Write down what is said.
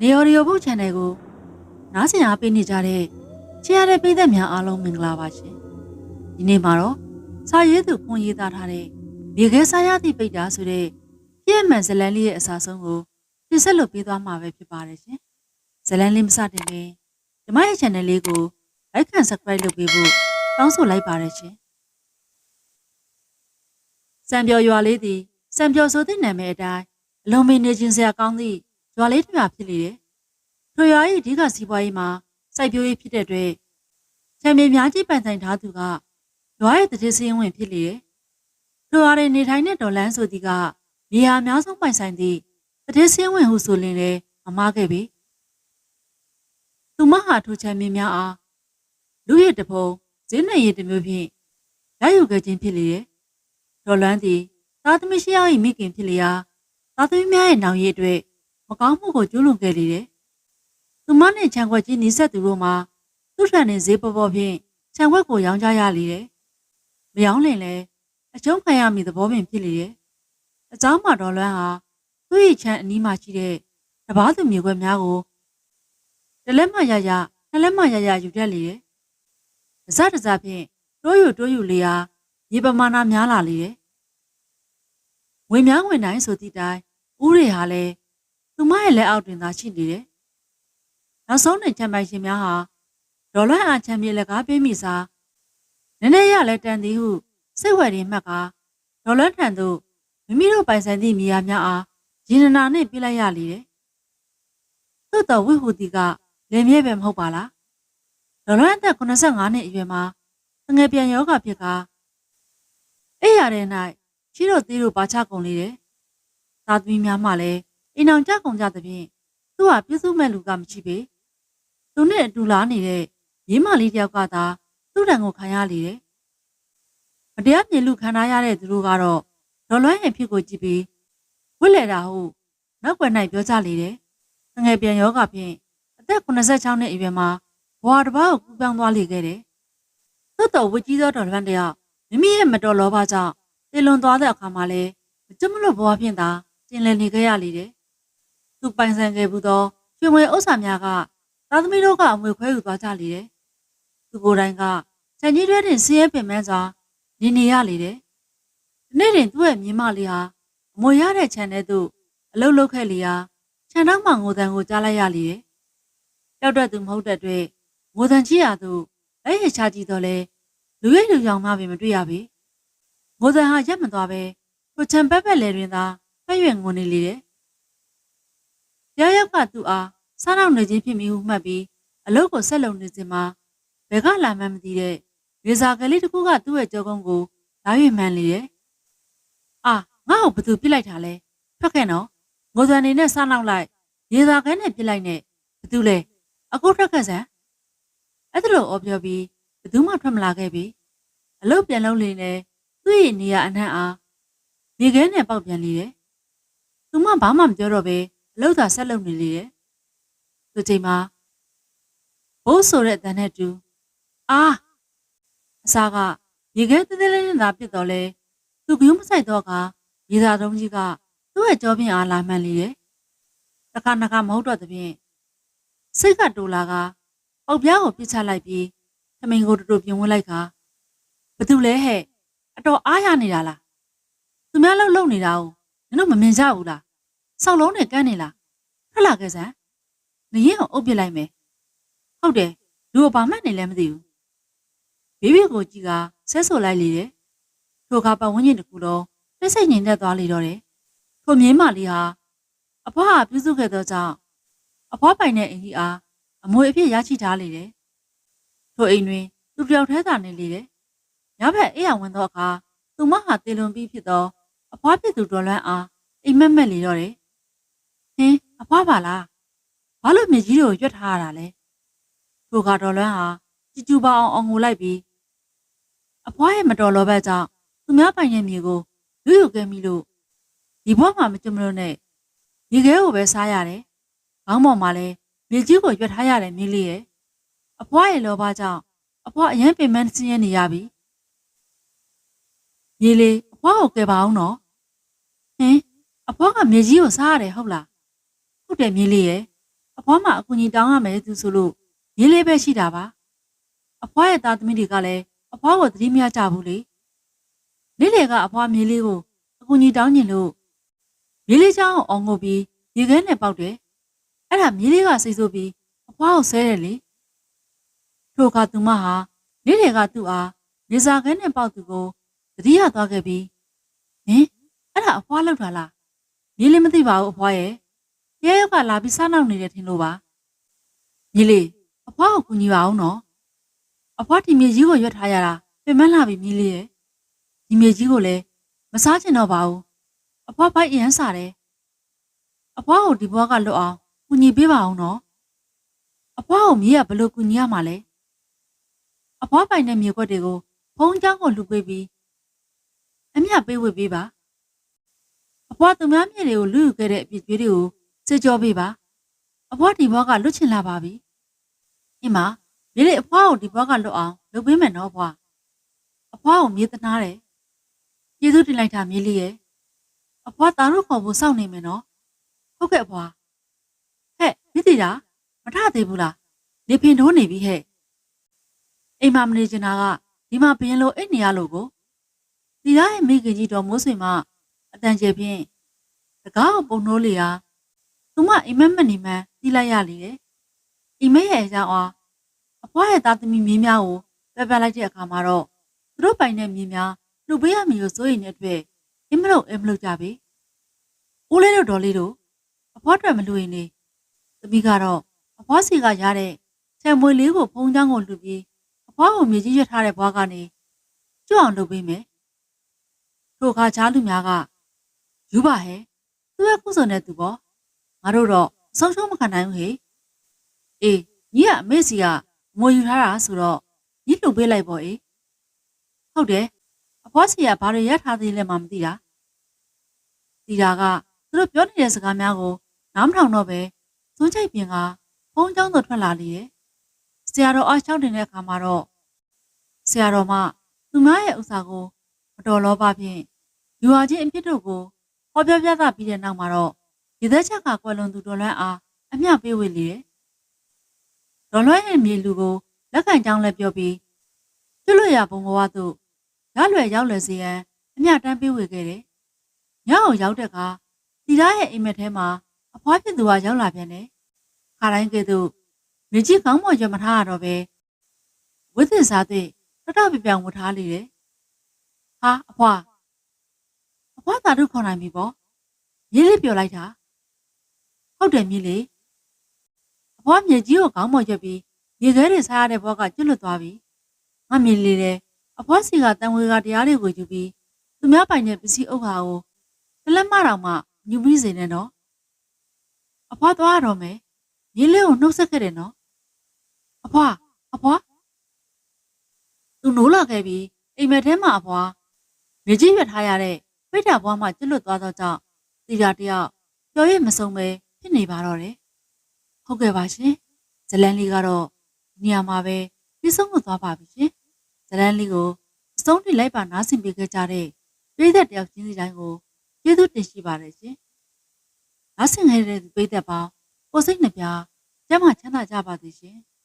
နေရိုဒီယိုဘုတ် channel ကိုနားဆင်အားပေးနေကြတဲ့ချစ်ရတဲ့ပရိသတ်များအားလုံးမင်္ဂလာပါရှင်ဒီနေ့မှာတော့စာရေးသူဖွင့်ရေးသားထားတဲ့မြေခဲစာရသည့်ပိတ်တာဆိုတဲ့ပြည့်မှန်ဇလန်လေးရဲ့အစားဆုံးကိုတင်ဆက်လုပ်ပေးသွားမှာပဲဖြစ်ပါတယ်ရှင်ဇလန်လေးမစတင်ခင်ဒီမရဲ့ channel လေးကို like and subscribe လုပ်ပေးဖို့တောင်းဆိုလိုက်ပါတယ်ရှင်စံပြော်ရွာလေးသည်စံပြော်ဆိုတဲ့နာမည်အတိုင်းအလုံးမင်းနေခြင်းစရာကောင်းသည့် ရွာလေးတစ်ရွာဖြစ်လေတယ်။ထိုရွာ၏အဓိကစီးပွားရေးမှာစိုက်ပျိုးရေးဖြစ်တဲ့အတွက်ချမ်းမြေများကြီးပိုင်ဆိုင်ထားသူကရွာရဲ့တတိစင်းဝင်ဖြစ်လေတယ်။ထိုရွာရဲ့နေထိုင်တဲ့ဒေါ်လန်းဆိုသည်ကမြေယာအများဆုံးပိုင်ဆိုင်သည့်တတိစင်းဝင်ဟုဆိုလင်လည်းမမားခဲ့ပြီ။သူမဟာထိုချမ်းမြေများအားလူရည်တဖုံဈေးနယ်ရည်တစ်မျိုးဖြင့်ရယူခဲ့ခြင်းဖြစ်လေတယ်။ဒေါ်လန်းသည်သားသမီးရှိယောက်၏မိခင်ဖြစ်လျာသားသမီးများရဲ့နောင်ရည်အတွက် မကောင်းမှုကိုကျူးလွန်ခဲ့လေတယ်။သူမနဲ့ခြံခွက်ကြီးနီးစပ်သူတို့မှာသူ့ထံနေဈေးပေါ်ပေါ်ဖြင့်ခြံခွက်ကိုရောင်းကြရလေတယ်။မရောင်းလင်လဲအကျုံးခံရမည်သဘောပင်ဖြစ်လေတယ်။အเจ้าမတော်လွန်းဟာသူ့ရဲ့ခြံအနီးမှာရှိတဲ့တပားသူမြေခွက်များကိုတလက်မှရရနှစ်လက်မှရရယူတတ်လေတယ်။တစတစဖြင့်တိုးယူတိုးယူလေရာမြေပမာဏများလာလေတယ်။ဝင်များဝင်တိုင်းဆိုသည့်တိုင်ဦးတွေဟာလည်း သူမရဲ့လက်အောက်တွင်သာရှိနေတယ်။နောက်ဆုံးနေချမ်းပိုင်ရှင်များဟာဒေါ်လာအချမ်းမြေလက်ကားပေးမိစားနည်းနည်းရလဲတန်သည်ဟုစိတ်ဝယ်ရင်းမှတ်ကာဒေါ်လာထံသို့မိမိတို့ပိုင်ဆိုင်သည့်မြေယာများအားရင်နနာနှင့်ပြလိုက်ရလေတယ်။သို့တော်ဝိဟုတီကလင်မြဲပဲမဟုတ်ပါလား။ဒေါ်လာအသက်85နှစ်အရွယ်မှာငယ်ပြန်ယောဂဖြစ်ကာအဲ့ရတဲ့၌ချီတို့သေးတို့ပါချကုန်လေတယ်။သာသမီများမှလည်း အိမ်အောင်ကြကုန်ကြသဖြင့်သူ့ဟာပြည့်စုံမဲ့လူကမရှိပေ။သူနဲ့အတူလာနေတဲ့ရေးမလေးတယောက်ကသာသူ့တန်ကိုခံရလေတယ်။မတရားမြင်လူခံထားရတဲ့သူတို့ကတော့ဒေါ်လွမ်းရဲ့ဖြစ်ကိုကြည့်ပြီးဝစ်လေတာဟုနောက်ွယ်၌ပြောကြလေတယ်။ငယ်ပြန်ယောဂဖြင့်အသက်86နှစ်အရွယ်မှာဘွာတစ်ပါးကိုကူးပြောင်းသွားလေခဲ့တယ်။သို့တော်ဝစ်ကြီးသောဒေါ်လွမ်းတယောက်မိမိရဲ့မတော်လောဘကြောင့်တေလွန်သွားတဲ့အခါမှာလည်းမကြမလို့ဘွားဖြင့်သာကျင်လည်နေခဲ့ရလေတယ်။ သူပိုင်ဆိုင်ခဲ့ဘူးသောရွှေငွေဥစ္စာများကသားသမီးတို့ကအမွေခွဲယူသွားကြလေတယ်။သူကိုယ်တိုင်ကခြံကြီးတွဲတင်ဆင်းရဲပင်ပန်းစွာနေနေရလေတယ်။ဒီနေ့တင်သူ့ရဲ့မြင်းမလေးဟာအမွေရတဲ့ခြံထဲသို့အလုတ်လုတ်ခဲ့လေရာခြံထောက်မှငိုတန်ကိုကြားလိုက်ရလေတယ်။ကြောက်တတ်သူမဟုတ်တဲ့အတွက်ငိုတန်ကြီးရာသို့လက်ရချကြည့်တော့လဲလူရိပ်လူရောင်မှပင်မတွေ့ရပေ။ငိုတန်ဟာရက်မသွားပဲထိုခြံပက်ပက်လေတွင်သာဖက်ရွယ်ငိုနေလေတယ်။ ရောက်ရောက်ကသူ့အားစားနောက်နေခြင်းဖြစ်မိဟုမှတ်ပြီးအလုတ်ကိုဆက်လုံနေစဉ်မှာဘယ်ကလာမှန်းမသိတဲ့ရေစာကလေးတစ်ခုကသူ့ရဲ့ကြောကုန်းကိုလာ၍မှန်းလေတယ်။အာငါ့ကိုဘသူပြစ်လိုက်တာလဲ။ထွက်ခဲ့နော်။ငိုစံနေနဲ့စားနောက်လိုက်ရေစာခဲနဲ့ပြစ်လိုက်နဲ့ဘသူလဲ။အခုထွက်ခဲ့စမ်း။အဲ့ဒါလိုအော်ပြောပြီးဘသူမှထွက်မလာခဲ့ပြီ။အလုတ်ပြန်လုံးလေနဲ့သူ့ရဲ့နေရာအနှံ့အားမြေခဲနဲ့ပေါက်ပြန်လေတယ်။သူမှဘာမှမပြောတော့ပဲ အလုတ်သာဆက်လုပ်နေလေတယ်။သူချိန်မှာဘိုးဆိုတဲ့အတန်နဲ့တူအာအစားကရေခဲသေးသေးလေးနဲ့သာပြစ်တော့လဲသူကယူးမဆိုင်တော့ကရေသာတုံးကြီးကသူ့ရဲ့ကြောပြင်းအားလာမှန်လေတယ်။တခါနခါမဟုတ်တော့တဲ့ဖြင့်စိတ်ကတူလာကပေါက်ပြားကိုပြစ်ချလိုက်ပြီးထမိန်ကိုတူတူပြင်ဝင်လိုက်ကဘသူလဲဟဲ့အတော်အားရနေတာလားသူများလောက်လုံနေတာကိုနင်တို့မမြင်ကြဘူးလား ဆောက်လုံးနဲ့ကန်းနေလားထွက်လာခဲ့စမ်းနေရင်ကိုအုပ်ပစ်လိုက်မယ်ဟုတ်တယ်လူကဘာမှနေလဲမသိဘူးဘေးဘေကိုကြီးကဆဲဆိုလိုက်လေတယ်ထိုကပတ်ဝန်းကျင်တစ်ခုလုံးတိတ်ဆိတ်ငြိမ်သက်သွားလေတော့တယ်ထိုမြင်းမလေးဟာအဖွားကပြုစုခဲ့သောကြောင့်အဖွားပိုင်တဲ့အိမ်ကြီးအားအမွေအဖြစ်ရရှိထားလေတယ်ထိုအိမ်တွင်သူပြောက်ထဲသာနေလေတယ်ညဘက်အေးရဝင်သောအခါသူမဟာတေလွန်ပြီးဖြစ်သောအဖွားဖြစ်သူတော်လွန်းအားအိမ်မက်မက်လေတော့တယ် ဟင်းအဖွားပါလားဘာလို့မြေကြီးတွေကိုရွက်ထားရတာလဲထိုကတော်လွန်းဟာကြည်ကျူပါအောင်အောင်ငိုလိုက်ပြီးအဖွားရဲ့မတော်လောဘက်ကြောင့်သူများပိုင်တဲ့မြေကိုလူယူခဲ့မိလို့ဒီဘဝမှာမကြုံမလို့နဲ့မြေခဲကိုပဲစားရတယ်။ခေါင်းပေါ်မှာလည်းမြေကြီးကိုရွက်ထားရတယ်မြေလေးရဲ့အဖွားရဲ့လောဘကြောင့်အဖွားအရင်ပင်မဆင်းရဲနေရပြီ။မြေလေးအဖွားကိုကယ်ပါအောင်နော်။ဟင်အဖွားကမြေကြီးကိုစားရတယ်ဟုတ်လား။ ဟုတ်တယ်မြေလေးရဲ့အဖွားမှအကူကြီးတောင်းရမယ်သူဆိုလို့ရေးလေးပဲရှိတာပါအဖွားရဲ့သားသမီးတွေကလည်းအဖွားကိုသတိမရကြဘူးလေလေးလေကအဖွားမြေးလေးကိုအကူကြီးတောင်းညင်လို့မြေးလေးချောင်းအောင်ငုတ်ပြီးရေခဲနဲ့ပေါက်တယ်အဲ့ဒါမြေးလေးကစိတ်ဆိုးပြီးအဖွားကိုဆဲတယ်လေထိုအခါသူမဟာလေးလေကသူ့အားနေစာခဲနဲ့ပေါက်သူကိုသတိရသွားခဲ့ပြီးဟင်အဲ့ဒါအဖွားလောက်တာလားမြေးလေးမသိပါဘူးအဖွားရဲ့ ရဲရောက်ကလာပြီးစားနောက်နေတယ်ထင်လို့ပါညီလေးအဖွားကိုကူညီပါအောင်နော်အဖွားဒီမြေကြီးကိုရွက်ထားရတာပြင်မလာပြီမြည်လေးရဲ့ဒီမြေကြီးကိုလည်းမစားချင်တော့ပါဘူးအဖွားဘိုက်အရန်စားတယ်အဖွားကိုဒီဘွားကလွတ်အောင်ကူညီပေးပါအောင်နော်အဖွားကိုမြေကဘယ်လိုကူညီရမှာလဲအဖွားပိုင်တဲ့မြေခွက်တွေကိုဖုံးချောင်းကိုလှူပေးပြီးအမြပေးဝေပေးပါအဖွားသူများမြေတွေကိုလူယူခဲ့တဲ့အပြစ်ကြွေးတွေကို စေကြောပေးပါအဖွားဒီဘွားကလွတ်ချင်လာပါပြီအင်းမမြေလေးအဖွားကိုဒီဘွားကလွတ်အောင်လုပ်ပေးမယ်နော်ဘွားအဖွားကိုမြေသနာတယ်ကျေးဇူးတင်လိုက်တာမြေလေးရဲ့အဖွားတာတို့ခေါ်ဖို့စောင့်နေမယ်နော်ဟုတ်ကဲ့အဖွားဟဲ့မိတိတာမထသေးဘူးလားနေဖင်ထိုးနေပြီဟဲ့အိမ်မမနေချင်တာကဒီမှာဘင်းလို့အိတ်နေရလို့ကိုဒီသားရဲ့မိခင်ကြီးတော်မိုးဆွေမအတန်ကျဖြင့်တကားကိုပုံနှိုးလျာ သူမအိမ်မက်မက်နေမှန်းသိလိုက်ရလေတယ်။အိမ်မက်ရဲ့အကြောင်းအားအဖွားရဲ့သားသမီးမြေးများကိုပြပြလိုက်တဲ့အခါမှာတော့သူတို့ပိုင်တဲ့မြေးများလူပေးရမည်လို့စိုးရိမ်တဲ့အတွက်အင်းမလို့အင်းမလို့ကြပြီ။ဦးလေးတို့ဒေါ်လေးတို့အဖွားတွေမလူရင်နေသမီးကတော့အဖွားစီကရတဲ့ဆယ်မွေလေးကိုဖုံးချောင်းကိုလှူပြီးအဖွားကိုမြေကြီးရွက်ထားတဲ့ဘွားကနေကျွတ်အောင်လုပ်ပေးမယ်။ထိုအခါချားလူများကယူပါဟဲ့သူ့ရဲ့ကုစုံတဲ့သူပေါ့ ငါတို့တော့ဆုံးရှုံးမခံနိုင်ဘူးဟေအေးညီကအမေစီကငွေယူထားတာဆိုတော့ညီလှုပ်ပေးလိုက်ပေါ့အေးဟုတ်တယ်အဖွားစီကဘာတွေရထားသေးလဲမှမသိတာဒီတာကသူတို့ပြောနေတဲ့စကားများကိုနားမထောင်တော့ပဲသွန်းချိတ်ပြင်ကဖုန်းကြောင်းသို့ထွက်လာလေတယ်ဆရာတော်အားရှောက်တင်တဲ့အခါမှာတော့ဆရာတော်မှသူမရဲ့ဥစ္စာကိုမတော်လောပါဖြင့်ယူဟာချင်းအဖြစ်တို့ကိုဟောပြောပြသပြီးတဲ့နောက်မှာတော့ ဒီသက်ချက်ကကွယ်လွန်သူဒေါ်လွန်းအားအမျှပေးဝေလေတယ်။ဒေါ်လွန်းရဲ့မြေလူကိုလက်ခံကြောင်းလည်းပြောပြီးကျွလွတ်ရဘုံဘဝသို့ရလွယ်ရောက်လွယ်စေရန်အမျှတန်းပေးဝေခဲ့တယ်။ညအောင်ရောက်တဲ့အခါတီသားရဲ့အိမ်မက်ထဲမှာအဖွားဖြစ်သူကရောက်လာပြန်တယ်။ခါတိုင်းကဲ့သို့မြေကြီးကောင်းမွန်ရမထားရတော့ပဲဝိသစ္စာသိတတပြပြောင်ဝထားလေတယ်။ဟာအဖွားအဖွားသာတို့ခေါ်နိုင်ပြီပေါ့။ရေးလေးပြောလိုက်တာ ဟုတ်တယ်မြည်လေအဖွားမြေကြီးကိုခေါင်းမော်ရက်ပြီးရေခဲတွေစားရတဲ့ဘွားကကျွတ်လွတ်သွားပြီငါမြည်လေတယ်အဖွားစီကတန်ဝေကတရားတွေကိုယူပြီးသူများပိုင်တဲ့ပစ္စည်းဥက္ခာကိုတလက်မတော်မှညူပြီးစေနေတော့အဖွားသွားရတော့မယ်မြည်လေးကိုနှုတ်ဆက်ခဲ့တယ်နော်အဖွားအဖွားသူနိုးလာခဲ့ပြီးအိမ်မက်ထဲမှာအဖွားမြေကြီးရွက်ထားရတဲ့ပိဋကဘွားမှကျွတ်လွတ်သွားသောကြောင့်တီတာတယောက်ပြောရမဆုံးပဲ ဖြစ်နေပါတော့တယ်။ဟုတ်ကဲ့ပါရှင်။ဇလန်းလေးကတော့ဒီနေရာမှာပဲပြီးဆုံးလို့သွားပါပြီရှင်။ဇလန်းလေးကိုအဆုံးထိလိုက်ပါနားဆင်ပေးခဲ့ကြတဲ့ပြည်သက်တယောက်ချင်းစီတိုင်းကိုကျေးဇူးတင်ရှိပါတယ်ရှင်။နားဆင်ခဲ့တဲ့ပြည်သက်ပေါင်းကိုစိတ်နှပြကျမ်းမာချမ်းသာကြပါစေရှင်။